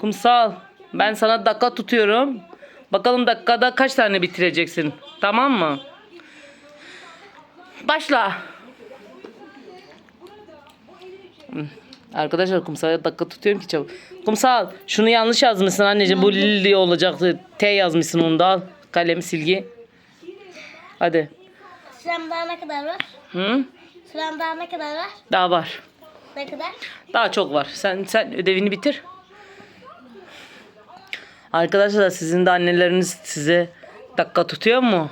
Kumsal ben sana dakika tutuyorum. Bakalım dakikada kaç tane bitireceksin. Tamam mı? Başla. Arkadaşlar kumsala dakika tutuyorum ki çabuk. Kumsal şunu yanlış yazmışsın anneciğim. Bu Lili olacaktı. T yazmışsın onu da al. Kalem silgi. Hadi. Sürem daha ne kadar var? Hı? Sürem daha ne kadar var? Daha var. Ne kadar? Daha çok var. Sen sen ödevini bitir. Arkadaşlar sizin de anneleriniz size dakika tutuyor mu?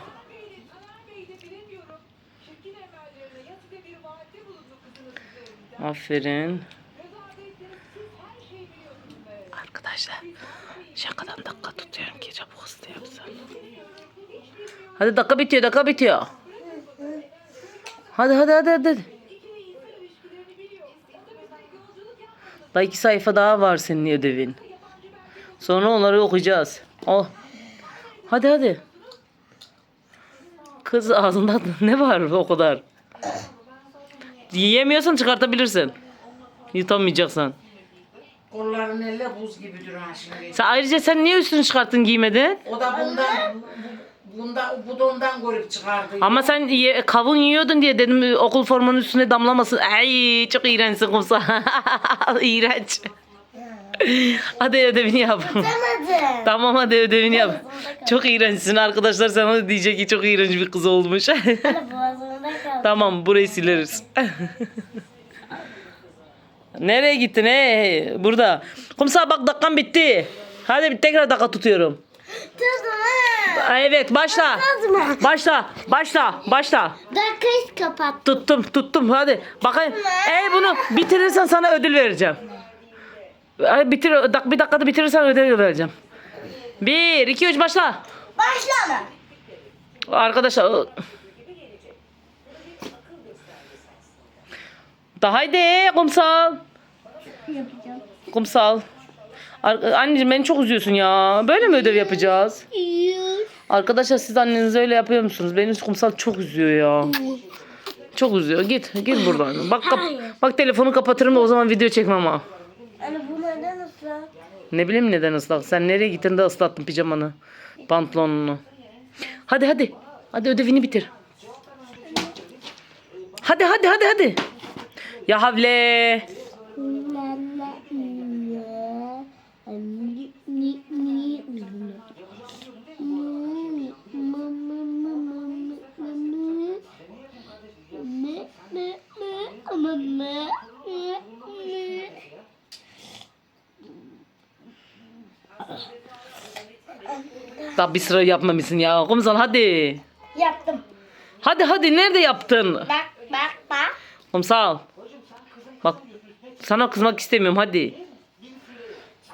Aferin. Arkadaşlar şakadan dakika tutuyorum ki çabuk yapsın. Hadi dakika bitiyor dakika bitiyor. Hadi hadi hadi hadi. Daha iki sayfa daha var senin ödevin. Sonra onları okuyacağız. Oh. Hadi hadi. Kız ağzında ne var o kadar? Yiyemiyorsan çıkartabilirsin. Yutamayacaksan. Kolların elle buz gibi duran şimdi. Sen ayrıca sen niye üstünü çıkarttın giymedin? O da bundan, bu- bunda, bu dondan görüp çıkardı. Ama sen ye, kavun yiyordun diye dedim okul formanın üstüne damlamasın. Ay çok iğrençsin kumsal. İğrenç. hadi ödevini yap. Demedim. tamam hadi ödevini yap. Çok iğrençsin arkadaşlar sana diyecek ki çok iğrenç bir kız olmuş. Hadi boğazımda kaldı. tamam burayı sileriz. Nereye gittin hey? Burada. Kumsal bak dakikan bitti. Hadi bir tekrar dakika tutuyorum. Tutma. Aa, Evet başla. Tutma. Başla. Başla. Başla. Dakikayı kapat. Tuttum tuttum hadi. Bakayım. Eğer bunu bitirirsen sana ödül vereceğim. Ay, Bitir, dak, bir dakikada bitirirsen ödül vereceğim. Bir, iki, üç başla. Başlama. Arkadaşlar. o- Da haydi kumsal. Yapacağım. Kumsal. Ar- Anneciğim beni çok üzüyorsun ya. Böyle mi ödev yapacağız? Arkadaşlar siz annenize öyle yapıyor musunuz? Beni kumsal çok üzüyor ya. Çok üzüyor. Git, git buradan. Bak kap- bak telefonu kapatırım da o zaman video çekmem ha. Anne bu neden ıslak? Ne bileyim neden ıslak. Sen nereye gittin de ıslattın pijamanı, pantolonunu. Hadi hadi. Hadi ödevini bitir. Hadi hadi hadi hadi. Ya havle. Daha bir sıra yapmamışsın ya. Kumsal hadi. Yaptım. Hadi hadi nerede yaptın? Bak bak bak. Kumsal. Bak sana kızmak istemiyorum hadi.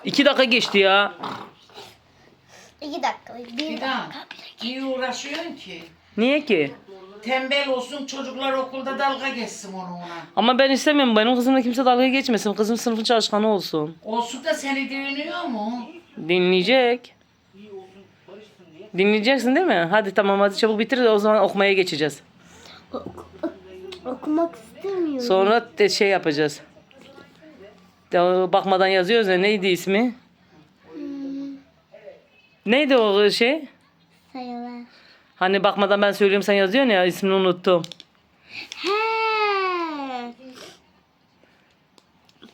İki dakika geçti ya. İki dakika. Bir dakika. Niye uğraşıyorsun ki? Niye ki? Tembel olsun çocuklar okulda dalga geçsin onu ona. Ama ben istemiyorum. Benim kızımla kimse dalga geçmesin. Kızım sınıfın çalışkanı olsun. Olsun da seni dinliyor mu? Dinleyecek. Dinleyeceksin değil mi? Hadi tamam hadi çabuk bitir de o zaman okumaya geçeceğiz. Okumak istemiyorum. Sonra de şey yapacağız. De, bakmadan yazıyoruz ya neydi ismi? Neydi o şey? Sayılar. Hani bakmadan ben söylüyorum sen yazıyorsun ya ismini unuttum. He.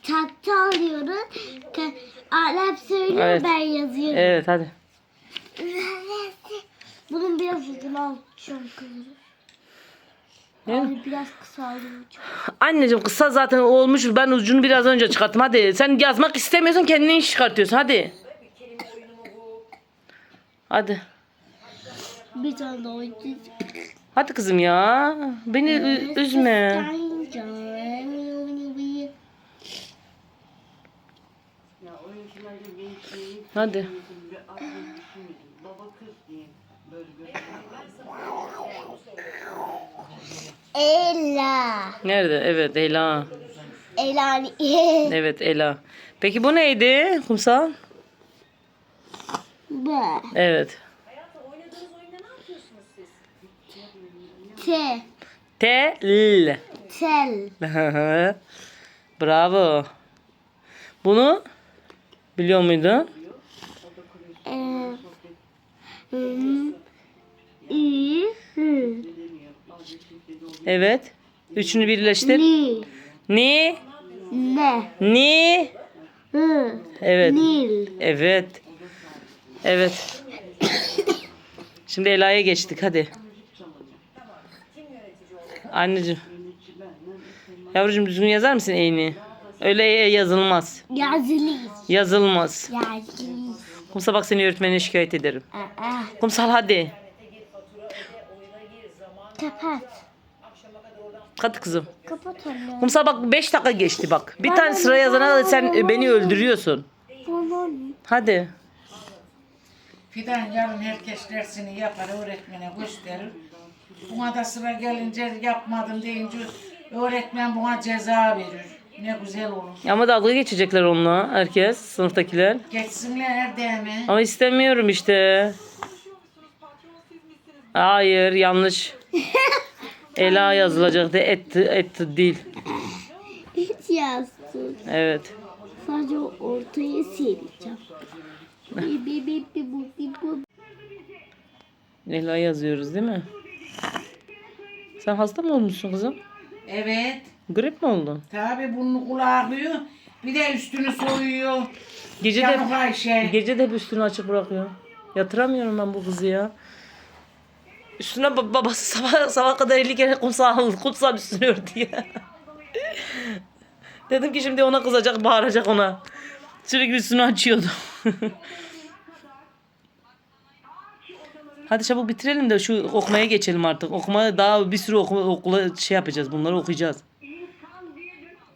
Takta alıyoruz. Ka- Alep söylüyor Evet. ben yazıyorum. Evet hadi. Bunun biraz uzun alacağım kızım. Abi biraz kısaltacağım. Anneciğim kısa zaten olmuş. Ben ucunu biraz önce çıkarttım. Hadi sen yazmak istemiyorsan kendini iş çıkartıyorsun. Hadi. Hadi. Bir tane daha oynayacağım. Hadi kızım ya. Beni ü- üzme. Hadi. Ela. Nerede? Evet Ela. Elani. Evet Ela. Peki bu neydi? Kumsal? B. Evet. T. Tel. Tel. Bravo. Bunu Biliyor muydun? E, hmm, Evet. Üçünü birleştir. li, Ni. ne, Ni. hı, Evet. nil. Evet. Evet. Şimdi Ela'ya geçtik hadi. Anneciğim. Yavrucuğum düzgün yazar mısın E'ni? Öyle E yazılmaz. Yazılı. Yazılmaz. Yazılı. Kumsal bak seni öğretmenine şikayet ederim. Aa, Kumsal hadi. Kapat. Hadi kızım. Kapat anne. Kumsal bak 5 dakika geçti bak. Bir tane sıra yazana sen e, beni öldürüyorsun. Tamam. Hadi. Fidan yarın herkes dersini yapar, öğretmene gösterir. Buna da sıra gelince yapmadım deyince öğretmen buna ceza verir. Ne güzel olur. Ama dalga geçecekler onunla herkes sınıftakiler. Geçsinler Erdem'i. Ama istemiyorum işte. Hayır yanlış. Ela yazılacaktı. Et, et değil. Hiç yazsın. Evet. Sadece ortaya sileceğim. Bi bi bi bi bu bi bu. Ela yazıyoruz değil mi? Sen hasta mı olmuşsun kızım? Evet. Grip mi oldun? Tabi burnu kulağıyor. Bir de üstünü soyuyor. Gece Yanık de, Ayşe. gece de hep üstünü açık bırakıyor. Yatıramıyorum ben bu kızı ya. Üstüne ba- babası sabah, sabah kadar 50 kere kumsal, kumsal üstünü ördü ya. Dedim ki şimdi ona kızacak, bağıracak ona. Sürekli üstünü açıyordu. Hadi çabuk bitirelim de şu okumaya geçelim artık. Okumaya daha bir sürü okuma, okula şey yapacağız. Bunları okuyacağız.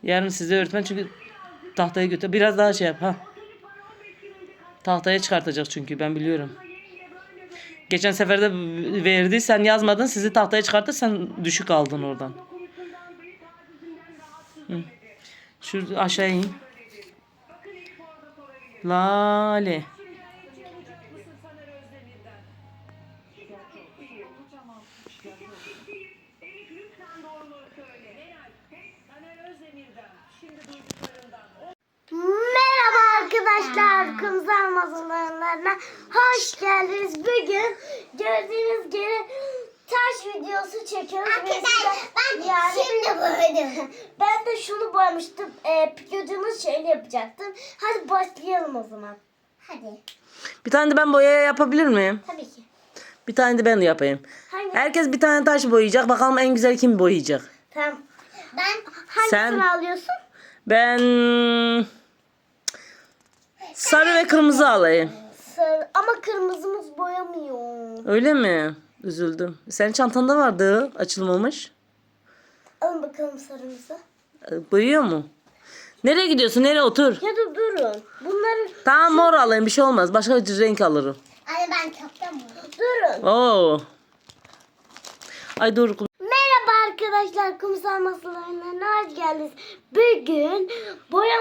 Yarın size öğretmen çünkü tahtaya götür. Biraz daha şey yap ha. Tahtaya çıkartacak çünkü ben biliyorum. Geçen sefer de verdi sen yazmadın sizi tahtaya çıkarttı sen düşük aldın oradan. Hı. Şu aşağı in. Lale. Videosu çekiyoruz. Arkadaşlar ben şimdi boyadım. ben de şunu boyamıştım. E, Pikachu'nun şeyini yapacaktım. Hadi başlayalım o zaman. Hadi. Bir tane de ben boya yapabilir miyim? Tabii ki. Bir tane de ben de yapayım. Hangi? Herkes bir tane taş boyayacak. Bakalım en güzel kim boyayacak. Tamam. Ben hangisini Sen- alıyorsun? Ben sarı ve kırmızı alayım. Sarı. Ama kırmızımız boyamıyor. Öyle mi? Üzüldüm. Senin çantanda vardı açılmamış. Alın bakalım sarımızı. Ee, Boyuyor mu? Nereye gidiyorsun? Nereye otur? Ya da durun. Bunları Tamam mor alayım bir şey olmaz. Başka bir renk alırım. Anne ben çoktan Durun. Oo. Ay dur. Merhaba arkadaşlar. Kumsal masalarına hoş geldiniz. Bugün boyama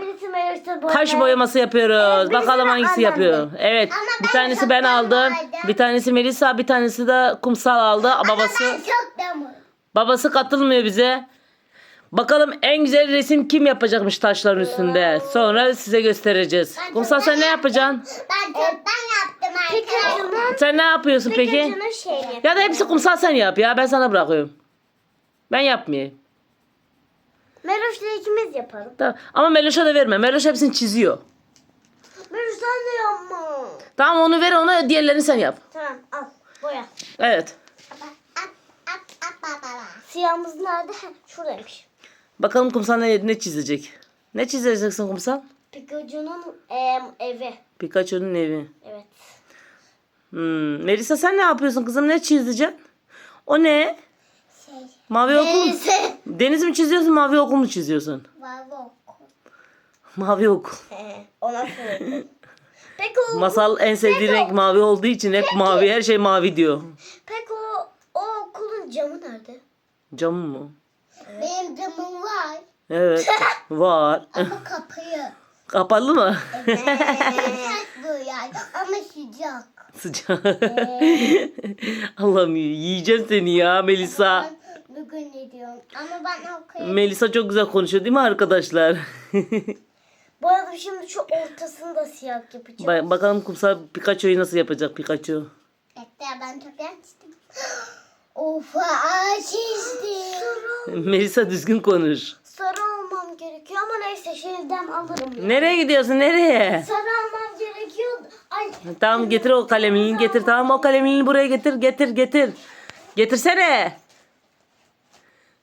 Birisi. Taş boyaması yapıyoruz. Evet, Bakalım hangisi annem yapıyor. Evet. Ama Bir tanesi ben aldım. boyadım. Bir tanesi Melisa, bir tanesi de Kumsal aldı. Babası babası katılmıyor bize. Bakalım en güzel resim kim yapacakmış taşların üstünde. Sonra size göstereceğiz. Kumsal sen ne yapacaksın? Ben çoktan yaptım arkadaşlar. Sen ne yapıyorsun peki? Şeyini. Ya da hepsi kumsal sen yap ya. Ben sana bırakıyorum. Ben yapmayayım. Meroş'la ikimiz yapalım. Tamam. Ama Meloş'a da verme. Meloş hepsini çiziyor. Meroş sen de yapma. Tamam onu ver ona diğerlerini sen yap. Tamam al boya. Evet. Siyahımız nerede? Heh, Şuradaymış. Bakalım kumsal ne, ne çizecek? Ne çizeceksin kumsal? Pikachu'nun em, evi. Pikachu'nun evi. Evet. Hmm. Melisa sen ne yapıyorsun kızım? Ne çizeceksin? O ne? Mavi okul. mu? Deniz mi çiziyorsun mavi okul mu çiziyorsun? Mavi okul. Ee, ona söyledim. Peki o, Masal en sevdiği renk mavi olduğu için hep mavi. Her şey mavi diyor. peki o, o okulun camı nerede? Cam mı? Benim camım var. Evet. Var. Ama kapıyı. Kapalı mı? Sıcak böyle ama sıcak. Sıcak. Allah'ım yiyeceğim seni ya Melisa. Bugün ne diyorum ama ben okuyayım. Melisa çok güzel konuşuyor değil mi arkadaşlar? Boyadım şimdi şu ortasını da siyah yapacağım. Ba- bakalım kumsal Pikachu'yu nasıl yapacak Pikachu. Hatta ben çok yanlıştım. of çizdim. Melisa düzgün konuş. Sarı almam gerekiyor ama neyse şeyden alırım. Nereye gidiyorsun nereye? Sarı almam gerekiyor. Ay Tamam getir o kalemini getir. Tamam o kalemini buraya getir getir getir. Getirsene.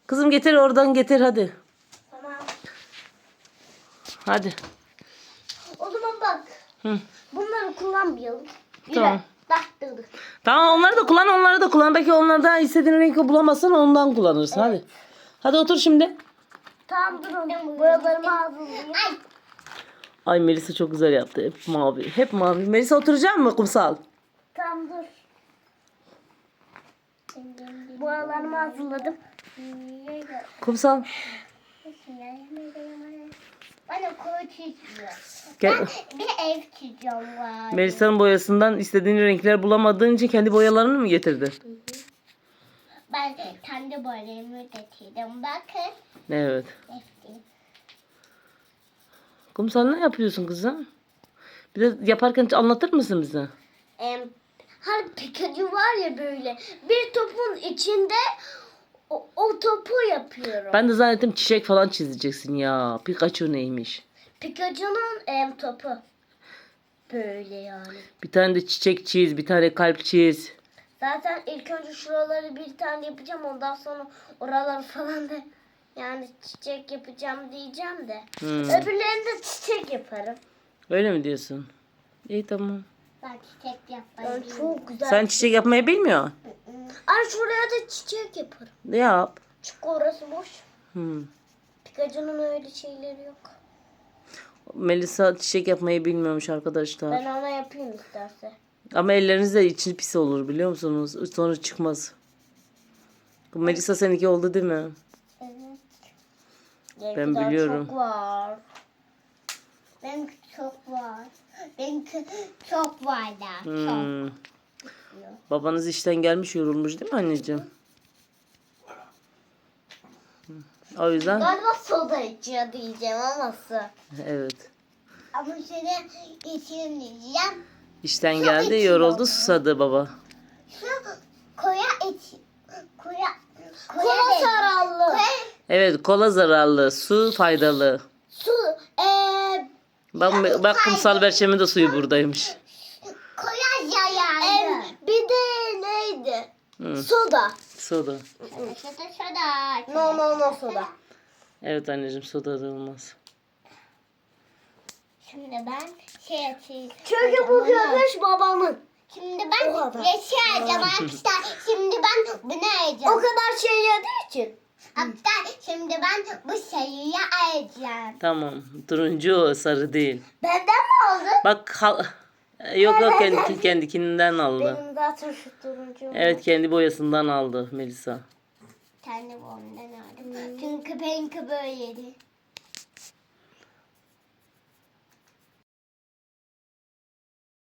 Kızım getir oradan getir hadi. tamam. Hadi. O zaman bak. Hı. Bunları kullanmayalım. Tamam. Taktırdık. Tamam onları da kullan onları da kullan. Belki onlardan istediğin rengi bulamazsan ondan kullanırsın. Hadi. Hadi otur şimdi. Tamam durun. Boyalarımı hazırlayayım. Ay. Ay Melisa çok güzel yaptı. Hep mavi. Hep mavi. Melisa oturacak mı kumsal? Tamam dur. Boyalarımı hazırladım. Kumsal. Bana koyu çiziyor. Gel. Bir ev çiziyorum var. Melisa'nın boyasından istediğin renkler bulamadığın için kendi boyalarını mı getirdin? Ben kendi boyalarımı getirdim. Bakın. Evet. Kumsal ne yapıyorsun kızım? Bir de yaparken anlatır mısın bize? Em, hani Pikachu var ya böyle. Bir topun içinde o, o topu yapıyorum. Ben de zannettim çiçek falan çizeceksin ya. Pikachu neymiş? Pikachu'nun em topu. Böyle yani. Bir tane de çiçek çiz, bir tane kalp çiz. Zaten ilk önce şuraları bir tane yapacağım. Ondan sonra oraları falan da yani çiçek yapacağım diyeceğim de. Hmm. Öbürlerini de çiçek yaparım. Öyle mi diyorsun? İyi tamam. Ben çiçek yaparım. çok güzel. Sen çiçek yapmayı bilmiyor. Ay şuraya da çiçek yaparım. Ne yap? Çünkü orası boş. Hmm. Pikachu'nun öyle şeyleri yok. Melisa çiçek yapmayı bilmiyormuş arkadaşlar. Ben ona yapayım isterse. Ama ellerinizde içi pis olur biliyor musunuz? Sonra çıkmaz. Melisa seninki oldu değil mi? Evet. Ben biliyorum. Çok var. Benimki çok var. Benimki çok var da. Çok. Babanız işten gelmiş yorulmuş değil mi anneciğim? O yüzden Galiba soda içiyor diyeceğim ama su. evet. Ama seni içeyim diyeceğim. İşten geldi yoruldu susadı baba. Su koya iç. Koya. Kola sarallı. Evet kola zararlı, su faydalı. Su. Eee. Bak, bak kumsal berçemin de suyu buradaymış. Koya zararlı. bir de Soda. soda. Soda soda. No no no soda. Evet anneciğim soda da olmaz. Şimdi ben şey açayım. Çünkü bu görüş babamın. Şimdi ben yeşil alacağım arkadaşlar. Şimdi ben bunu alacağım. O kadar şey yediği için. Hatta şimdi ben bu şeyi alacağım. Tamam. Turuncu o, sarı değil. Benden mi aldın? Bak hal- yok yok kendi kendikinden aldı. Benim zaten şu turuncu. Evet kendi boyasından aldı Melisa. Kendi boyamdan aldım. Çünkü benimki böyleydi.